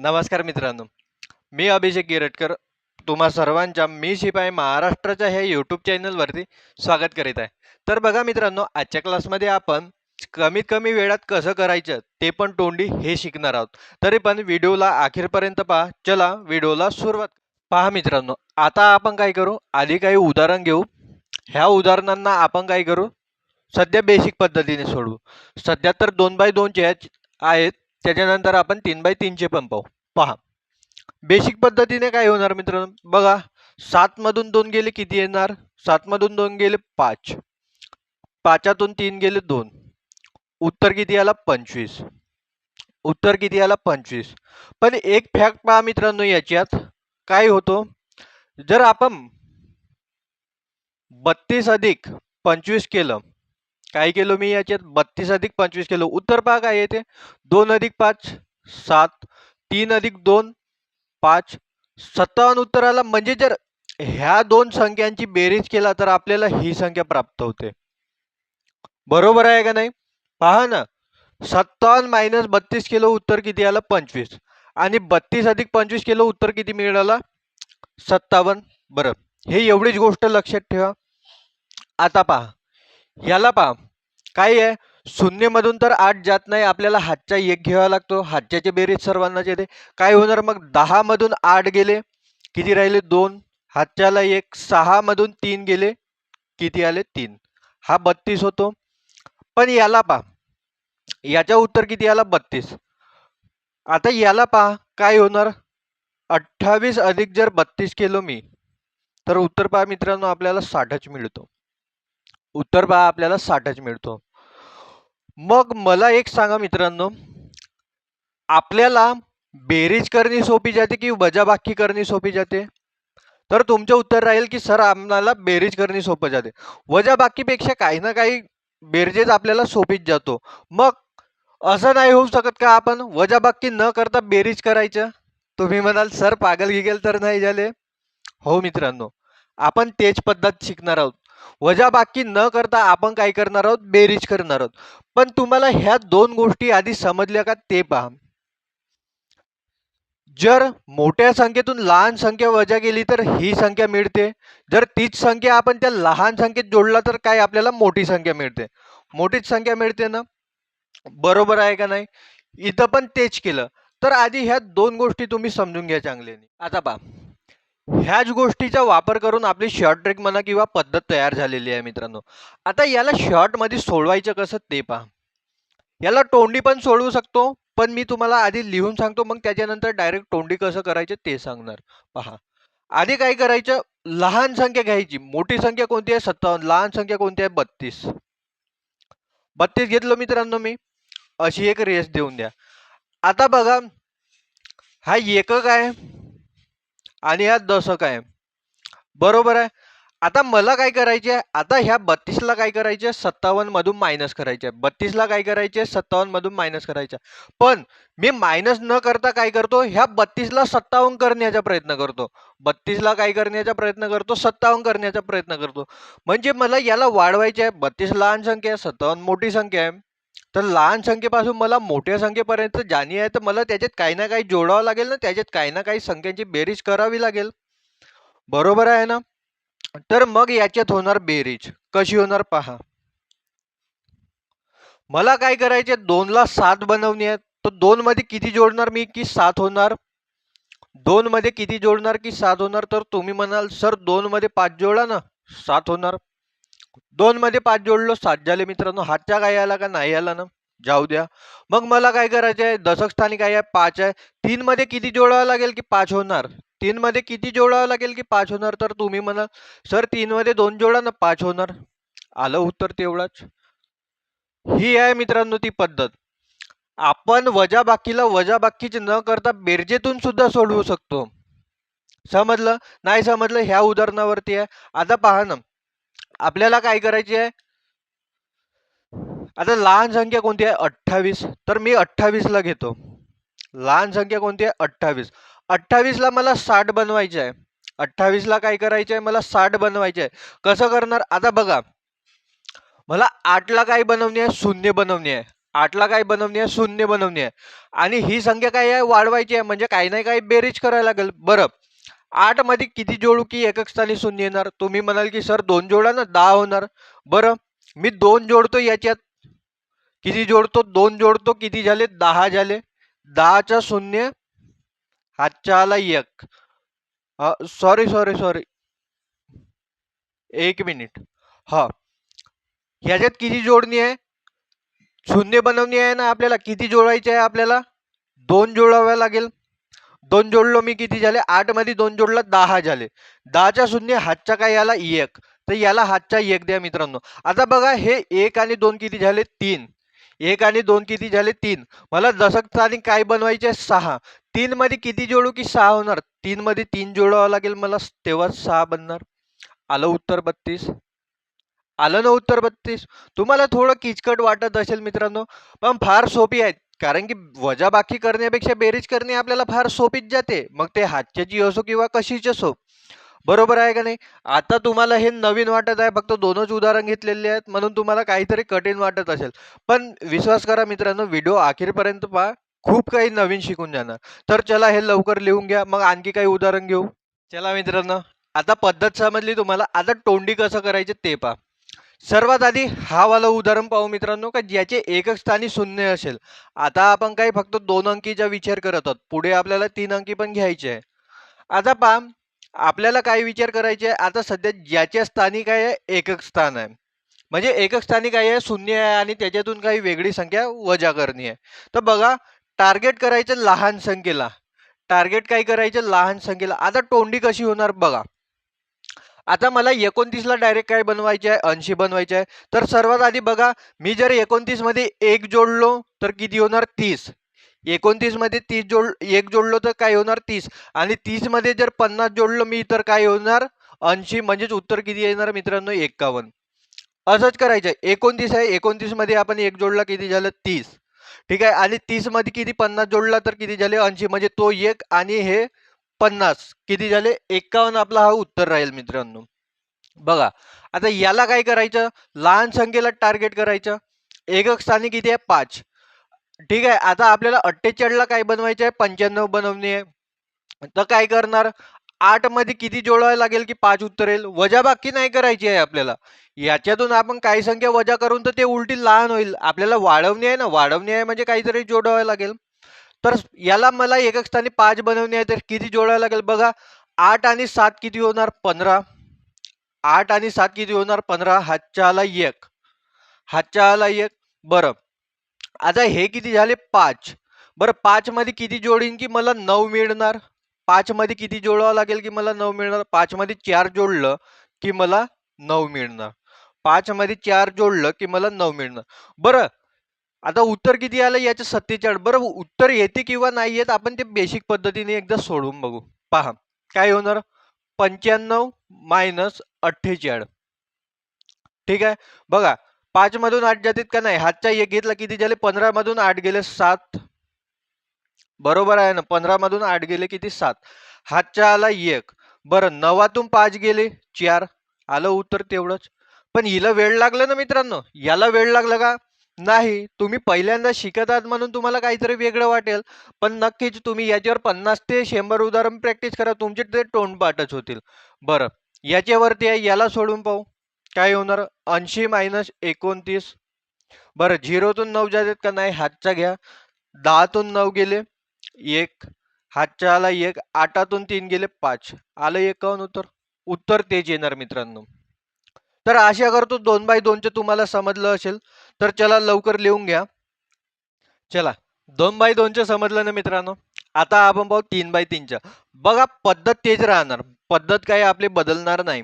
नमस्कार मित्रांनो. मी अभिषेक गिरटकर. तुम्हा सर्वांच्या मी शिपाई महाराष्ट्राच्या ह्या यूट्यूब चॅनलवरती स्वागत करीत आहे. तर बघा मित्रांनो आजच्या क्लासमध्ये आपण कमीत कमी वेळात कसं करायचं ते पण तोंडी हे शिकणार आहोत. तरी पण व्हिडिओला अखेरपर्यंत पहा. चला व्हिडिओला सुरुवात पहा मित्रांनो. आता आपण काय करू? आधी काही उदाहरण घेऊ. ह्या उदाहरणांना आपण काय करू? सध्या बेसिक पद्धतीने सोडवू. सध्या तर दोन बाय दोनचे ह्याच आहेत. त्याच्यानंतर आपण तीन बाय तीनचे पण पाहू. पहा. बेसिक पद्धतीने काय होणार मित्रांनो? बघा. सातमधून दोन गेले किती येणार? सातमधून दोन गेले पाच. पाचातून तीन गेले दोन. उत्तर किती आला? पंचवीस. उत्तर किती आला? पंचवीस. पण एक फॅक्ट पहा मित्रांनो याच्यात. काय होतो? जर आपण बत्तीस अधिक पंचवीस केलं काय केलो मी याच्यात? बत्तीस अधिक पंचवीस केलो. उत्तर पहा काय येते दोन अधिक पाच सात. तीन अधिक दोन पाच. सत्तावन्न उत्तर आला म्हणजे जर ह्या दोन संख्यांची बेरीज केला तर आपल्याला ही संख्या प्राप्त होते. बरोबर आहे का नाही? पहा ना. सत्तावन्न मायनस बत्तीस किलो उत्तर किती आलं? पंचवीस. आणि बत्तीस अधिक पंचवीस किलो उत्तर किती मिळालं? सत्तावन्न. बरं. हे एवढीच गोष्ट लक्षात ठेवा. आता पहा. याला पहा. काय आहे? शून्यमधून तर आठ जात नाही आपल्याला हातचा एक घ्यावा लागतो. हातच्याचे बेरीज सर्वांनाच येते. काय होणार मग? दहामधून आठ गेले किती राहिले? दोन. हातच्याला एक. सहामधून तीन गेले किती आले? तीन. हा बत्तीस होतो. पण याला पहा. याच्या उत्तर किती? आला बत्तीस. आता याला पहा. काय होणार? अठ्ठावीस अधिक जर बत्तीस केलो मी तर उत्तर पहा मित्रांनो आपल्याला साठच मिळतो. उत्तर पहा आपल्याला साठच मिळतो. मग मला एक सांगा मित्रांनो. आपल्याला बेरीज करणे सोपी जाते की वजाबाकी करणे सोपी जाते? तर तुमचं उत्तर राहील की सर आम्हाला बेरीज करणे सोपं जाते. वजाबाकीपेक्षा काही ना काही बेरजेज आपल्याला सोपीच जातो. मग असं नाही होऊ शकत का आपण? वजाबाकी न करता बेरीज करायचं? तुम्ही म्हणाल सर पागल गिगल तर नाही झाले? हो मित्रांनो आपण तेच पद्धत शिकणार आहोत. वजाबाकी न करता आपण काय करणार आहोत? बेरीज करणार आहोत. पण तुम्हाला ह्या दोन गोष्टी आधी समजल्या का ते पहा. जर मोठ्या संख्येतून लहान संख्या वजा केली तर ही संख्या मिळते. जर तीच संख्या आपण त्या लहान संख्येत जोडला तर काय आपल्याला मोठी संख्या मिळते. मोठीच संख्या मिळते ना? बरोबर आहे का नाही? इथं पण तेच केलं. तर आधी ह्या दोन गोष्टी तुम्ही समजून घ्या चांगल्याने. आता पहा. ह्याच गोष्टीचा वापर करून आपली शॉर्ट ट्रिक म्हणा किंवा पद्धत तयार झालेली आहे मित्रांनो. आता याला शॉर्टमध्ये सोडवायचं कसं ते पहा. याला तोंडी पण सोडवू शकतो पण मी तुम्हाला आधी लिहून सांगतो मग त्याच्यानंतर डायरेक्ट तोंडी कसं करायचं ते सांगणार. पहा. आधी काय करायचं? लहान संख्या घ्यायची. मोठी संख्या कोणती आहे? सत्तावन्न. लहान संख्या कोणती आहे? बत्तीस. बत्तीस घेतलं मित्रांनो मी. अशी एक रेस देऊन द्या. आता बघा. हा एकक आहे. आणि हा दशक आहे बरोबर आहे. आता मला काय करायचे आहे आता ह्या बत्तीसला काय करायचे आहे सत्तावन्न मधून मायनस करायचे आहे बत्तीसला काय करायचे आहे सत्तावन्न मधून मायनस करायचे आहे. पण मी मायनस न करता काय करतो? ह्या बत्तीसला सत्तावन्न करण्याचा प्रयत्न करतो. बत्तीसला काय करण्याचा प्रयत्न करतो? सत्तावन्न करण्याचा प्रयत्न करतो. म्हणजे मला याला वाढवायचे आहे बत्तीस लहान संख्या आहे सत्तावन्न मोठी संख्या आहे. तर लहान संख्येपासून मला मोठ्या संख्येपर्यंत जाणी आहे तर मला त्याच्यात काही ना काही जोडावं लागेल ना त्याच्यात काही ना काही संख्यांची बेरीज करावी लागेल. बरोबर आहे ना? तर मग याच्यात होणार बेरीज. कशी होणार पहा. मला काय करायचे दोनला सात बनवणे आहे तर दोन मध्ये किती जोडणार मी की सात होणार? दोन मध्ये किती जोडणार की सात होणार? तर तुम्ही म्हणाल सर दोन मध्ये पाच जोडा ना सात होणार. दोन मध्ये पाच जोडलो सात झाले मित्रांनो. हातच्या काय आला का? नाही आला ना. जाऊ द्या. मग मला काय करायचं आहे? दशक स्थानी काय आहे पाच आहे. तीन मध्ये किती जोडावं लागेल की पाच होणार? तीन मध्ये किती जोडावं लागेल की पाच होणार? तर तुम्ही म्हणाल सर तीन मध्ये दोन जोडा ना पाच होणार. आलं उत्तर तेवढाच. ही आहे मित्रांनो ती पद्धत. आपण वजाबाकीला वजाबाकीच न करता बेरजेतून सुद्धा सोडवू शकतो. समजलं? नाही समजलं? ह्या उदाहरणावरती आहे. आता पहा ना. आपल्याला काय करायची आहे? आता लहान संख्या कोणती आहे? अठ्ठावीस. तर मी अठ्ठावीसला घेतो. लहान संख्या कोणती आहे? अठ्ठावीस. अठ्ठावीसला मला साठ बनवायचे आहे. अठ्ठावीसला काय करायचे आहे? मला साठ बनवायचे आहे. कसं करणार? आता बघा. मला आठला काय बनवणे आहे? शून्य बनवणे आहे. आठला काय बनवणे आहे? शून्य बनवणे आहे. आणि ही संख्या काय आहे? वाढवायची आहे. म्हणजे काही नाही काही बेरीज करायला लागेल. बरं. आठमध्ये किती जोडू की एकक स्थानी शून्य येणार? तुम्ही म्हणाल की सर दोन जोडा ना दहा होणार. बरं मी दोन जोडतो याच्यात. किती जोडतो? दोन जोडतो किती झाले? दहा झाले. दहाचा शून्य हातच्या आला एक सॉरी सॉरी सॉरी एक मिनिट हा. ह्याच्यात किती जोडणी आहे? शून्य बनवणी आहे ना आपल्याला? किती जोडायचे आहे आपल्याला? दोन जोडाव्या लागेल. दोन जोडलो मी किती झाले? आठमध्ये दोन जोडला दहा झाले. दहाच्या शून्य हातचा काय याला एक. तर याला हातचा एक द्या मित्रांनो. आता बघा हे एक आणि दोन किती झाले? तीन. एक आणि दोन किती झाले? तीन. मला दशक आणि काय बनवायचे सहा. तीन मध्ये किती जोडू की सहा होणार? तीन मध्ये तीन जोडावं लागेल मला. तेव्हा सहा बनणार. आलं उत्तर बत्तीस. आलं ना उत्तर बत्तीस? तुम्हाला थोडं किचकट वाटत असेल मित्रांनो पण फार सोपी आहेत. कारण की वजाबाकी करण्यापेक्षा बेरीज करणे आपल्याला फार सोपीच जाते. मग ते हातच्याची असो किंवा कशीची असो. बरोबर आहे का नाही? आता तुम्हाला हे नवीन वाटत आहे फक्त दोनच उदाहरण घेतलेले आहेत म्हणून तुम्हाला काहीतरी कठीण वाटत असेल. पण विश्वास करा मित्रांनो व्हिडिओ अखेरपर्यंत पहा. खूप काही नवीन शिकून जाणार. तर चला हे लवकर लिहून घ्या. मग आणखी काही उदाहरण घेऊ. चला मित्रांनो आता पद्धत समजली तुम्हाला. आता तोंडी कसं करायचे ते पहा. सर्वात आधी हा वाला उदाहरण पाहू मित्रांनो का ज्याचे एकक स्थानी शून्य असेल. आता आपण काही फक्त दोन अंकीचा विचार करत आहोत. पुढे आपल्याला तीन अंकी पण घ्यायचे आहे. आता पहा आपल्याला काय विचार करायचे आहे? आता सध्या ज्याच्या स्थानी काय आहे? एकक स्थान आहे. म्हणजे एकक स्थानी काय आहे? शून्य आहे आणि त्याच्यातून काही वेगळी संख्या वजा करणे आहे. तर बघा टार्गेट करायचं लहान संख्येला. टार्गेट काय करायचं? लहान संख्येला. आता तोंडी कशी होणार? बघा. आता मला एकोणतीसला डायरेक्ट काय बनवायचे आहे ऐंशी बनवायचे आहे तर सर्वात आधी बघा मी जर एकोणतीसमध्ये एक जोडलो तर किती होणार? तीस. एकोणतीसमध्ये तीस जोड एक जोडलो तर काय होणार? तीस. आणि तीसमध्ये जर पन्नास जोडलो मी तर काय होणार? ऐंशी. म्हणजेच उत्तर किती येणार मित्रांनो? एक्कावन्न असंच करायचं आहे. एकोणतीस आहे एकोणतीसमध्ये आपण एक जोडला किती झालं? तीस. ठीक आहे. आणि तीसमध्ये किती पन्नास जोडला तर किती झाले? ऐंशी. म्हणजे तो एक आणि हे पन्नास. किती झाले? एक्कावन्न आपला हा उत्तर राहील मित्रांनो. बघा आता याला काय करायचं? लहान संख्येला टार्गेट करायचं. एकक स्थानी किती आहे पाच. ठीक आहे आता आपल्याला अठ्ठेचाळीसला काय बनवायचं आहे? पंच्याण्णव बनवणे आहे. तर काय करणार? आठमध्ये किती जोडावं लागेल की पाच उत्तर येईल? वजाबाकी नाही करायची आहे आपल्याला. याच्यातून आपण काही संख्या वजा करून तर ते उलटी लहान होईल. आपल्याला वाढवणे आहे ना? वाढवणे आहे म्हणजे काहीतरी जोडावं लागेल. तर याला मला एकक स्थानी पाच बनवणे आहे तर किती जोडावं लागेल बघा. आठ आणि सात किती होणार? पंधरा. आठ आणि सात किती होणार? पंधरा. हातच्या आला एक. हातच्या आला एक. बरं. आता हे किती झाले? पाच. बरं पाचमध्ये किती जोडीन की मला नऊ मिळणार? पाचमध्ये किती जोडावं लागेल की मला नऊ मिळणार? पाचमध्ये चार जोडलं की मला नऊ मिळणार. पाचमध्ये चार जोडलं की मला नऊ मिळणार. बरं आता उत्तर किती आलं? याचं सत्तेचाळीस. बरं उत्तर येते किंवा नाही येत आपण ते बेसिक पद्धतीने एकदा सोडवून बघू. पहा काय होणार? पंच्याण्णव मायनस अठ्ठेचाळीस. ठीक आहे? बघा पाच मधून आठ जातात का नाही? हातचा एक घेतला किती झाले? पंधरा मधून आठ गेले सात. बरोबर आहे ना? पंधरा मधून आठ गेले किती? सात. हातच्या आला एक. बरं नवातून पाच गेले चार. आलं उत्तर तेवढंच. पण हिला वेळ लागला ना मित्रांनो? याला वेळ लागला का? नाही तुम्ही पहिल्यांदा शिकत आहात म्हणून तुम्हाला काहीतरी वेगळं वाटेल. पण नक्कीच तुम्ही याच्यावर पन्नास ते शंभर उदाहरण प्रॅक्टिस करा तुमचे ते तोंडपाठच होतील. बरं याच्यावरती आहे याला सोडून पाहू. काय होणार? ऐंशी मायनस एकोणतीस. बरं झिरोतून नऊ जातात का? नाही हातचा घ्या. दहातून नऊ गेले एक. हातच्या आला एक. आठातून तीन गेले पाच. आलं एकावन्न उत्तर. उत्तर तेच येणार मित्रांनो. तर आशा करतो दोन बाय दोनचं तुम्हाला समजलं असेल. तर चला लवकर लिहून घ्या. चला दोन बाय दोनचं समजलं ना मित्रांनो? आता आपण पाहू तीन बाय तीनच्या बघा पद्धत तेच राहणार. पद्धत काही आपली बदलणार नाही.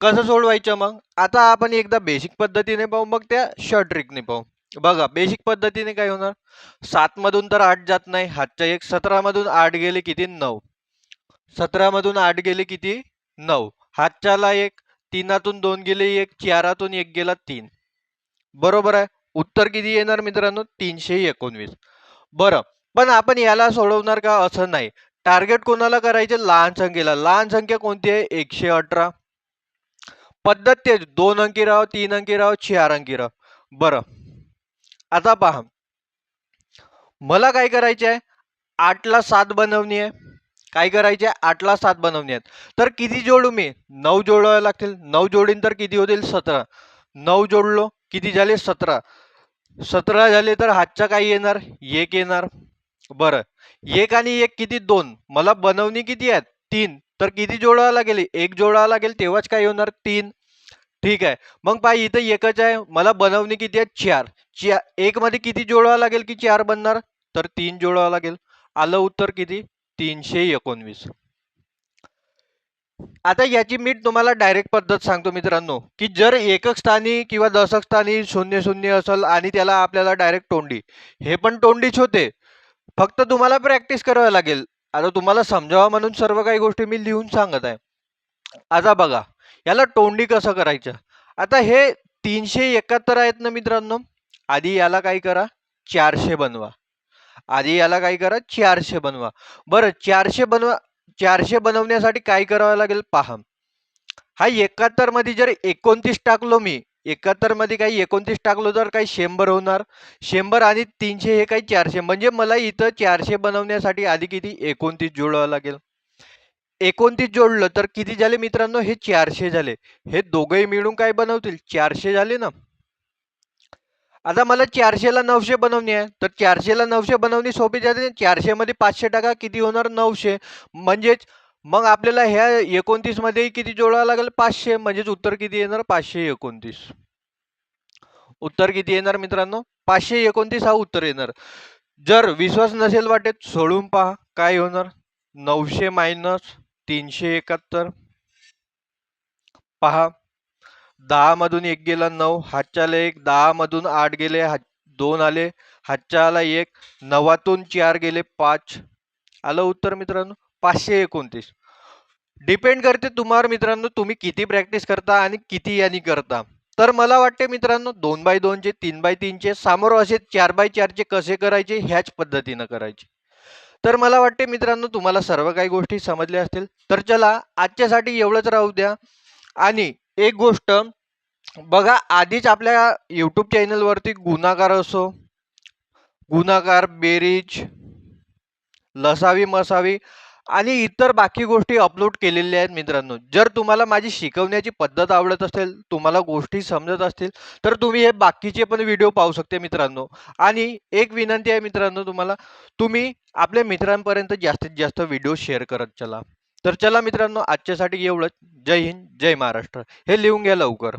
कसं सोडवायचं मग? आता आपण एकदा बेसिक पद्धतीने पाहू मग त्या शॉर्ट ट्रिकने पाहू. बघा बेसिक पद्धतीने काय होणार? सात मधून तर आठ जात नाही. हातच्या एक सतरा मधून आठ गेले किती? नऊ. सतरा मधून आठ गेले किती? नऊ. हातच्याला एक तीनातून दोन गेले एक चारातून एक गेला तीन. बरोबर आहे. उत्तर किती येणार मित्रांनो? तीनशे एकोणवीस. बरं पण आपण याला सोडवणार का असं नाही. टार्गेट कोणाला करायचे? लहान संख्येला. लहान संख्या कोणती आहे? एकशे अठरा. पद्धत तेच. दोन अंकी राव तीन अंकी राव चार अंकी राव. बरं. आता पहा. मला काय करायचे आहे? आठला सात बनवणी आहे. काय करायचे आहे? आठला सात बनवणी आहेत. तर किती जोडू मी? नऊ जोडावे लागतील. नऊ जोडीन तर किती होतील? सतरा. नऊ जोडलो. किती झाले? सतरा. सतरा झाले तर हातचा काय येणार? एक येणार. बरं. एक आणि एक किती? दोन. मला बनवणी किती आहेत? तीन. तर किती जोडावं लागेल? एक जोडावं लागेल तेव्हाच काय होणार? तीन. ठीक आहे. मग पाय इथं एकच आहे. मला बनवणी किती आहे चार. च्या एक मध्ये किती जोडावं लागेल की चार बनणार? तर तीन जोडावं लागेल. आलं उत्तर किती? तीनशे एकोणवीस. आता याची मी तुम्हाला डायरेक्ट पद्धत सांगतो मित्रांनो की जर एकक स्थानी किंवा दशक स्थानी शून्य शून्य असेल आणि त्याला आपल्याला डायरेक्ट तोंडी हे पण तोंडीच होते. फक्त तुम्हाला प्रॅक्टिस करावी लागेल. आता तुम्हाला समजावा म्हणून सर्व काही गोष्टी मी लिहून सांगत आहे. आता बघा याला तोंडी कसं करायचं? आता हे तीनशे एकाहत्तर आहेत ना मित्रांनो आधी याला काय करा? चारशे बनवा. आधी याला काय करा? चारशे बनवा. बरं चारशे बनवा चारशे बनवण्यासाठी काय करावं लागेल? पहा. हा एकाहत्तरमध्ये जर एकोणतीस टाकलो मी एकाहत्तरमध्ये काही एकोणतीस टाकलो तर काही शंभर होणार. शंभर आणि तीनशे हे काही चारशे. म्हणजे मला इथं चारशे बनवण्यासाठी आधी किती? एकोणतीस जोडावं लागेल. एकोणतीस जोडलं तर किती झाले मित्रांनो? हे चारशे झाले. हे दोघंही मिळून काय बनवतील? चारशे झाले ना? आता मला चारशेला नऊशे बनवणे आहे. तर चारशेला नऊशे बनवणी सोपी जाते चारशे मध्ये पाचशे टाका किती होणार? नऊशे. म्हणजेच मग आपल्याला ह्या एकोणतीसमध्ये किती जोडावं लागेल? पाचशे. म्हणजेच उत्तर किती येणार? पाचशे एकोणतीस. उत्तर किती येणार मित्रांनो? पाचशे एकोणतीस हा उत्तर येणार. जर विश्वास नसेल वाटेत सोडून पहा. काय होणार? नऊशे मायनस तीनशे एकाहत्तर. पहा. दहा मधून एक गेला नऊ हातच्याला एक दहा मधून आठ गेले हात दोन आले हातच्याला एक नवातून चार गेले पाच. आलं उत्तर मित्रांनो? पाचशे एकोणतीस. डिपेंड करते तुम्हाला मित्रांनो तुम्ही किती प्रॅक्टिस करता आणि किती यांनी करता. तर मला वाटते मित्रांनो दोन बाय दोनचे तीन बाय तीनचे समोर असे चार बाय चारचे कसे करायचे? ह्याच पद्धतीनं करायचे. तर मला वाटते मित्रांनो तुम्हाला सर्व काही गोष्टी समजल्या असतील. तर चला आजच्यासाठी एवढंच राहू द्या. आणि एक गोष्ट बघा आधीच आपल्या यूट्यूब चॅनलवरती गुन्हागार असो गुन्हागार बेरीज लसावी मसावी आणि इतर बाकी गोष्टी अपलोड केलेल्या आहेत मित्रांनो. जर तुम्हाला माझी शिकवण्याची पद्धत आवडत असेल तुम्हाला गोष्टी समजत असतील तर तुम्ही हे बाकीचे पण व्हिडिओ पाहू शकते मित्रांनो. आणि एक विनंती आहे मित्रांनो तुम्हाला तुम्ही आपल्या मित्रांपर्यंत जास्तीत जास्त व्हिडिओ शेअर करत चला. तर चला मित्रांनो आजच्यासाठी एवढंच. जय हिंद जय महाराष्ट्र. हे लिहून घ्या लवकर.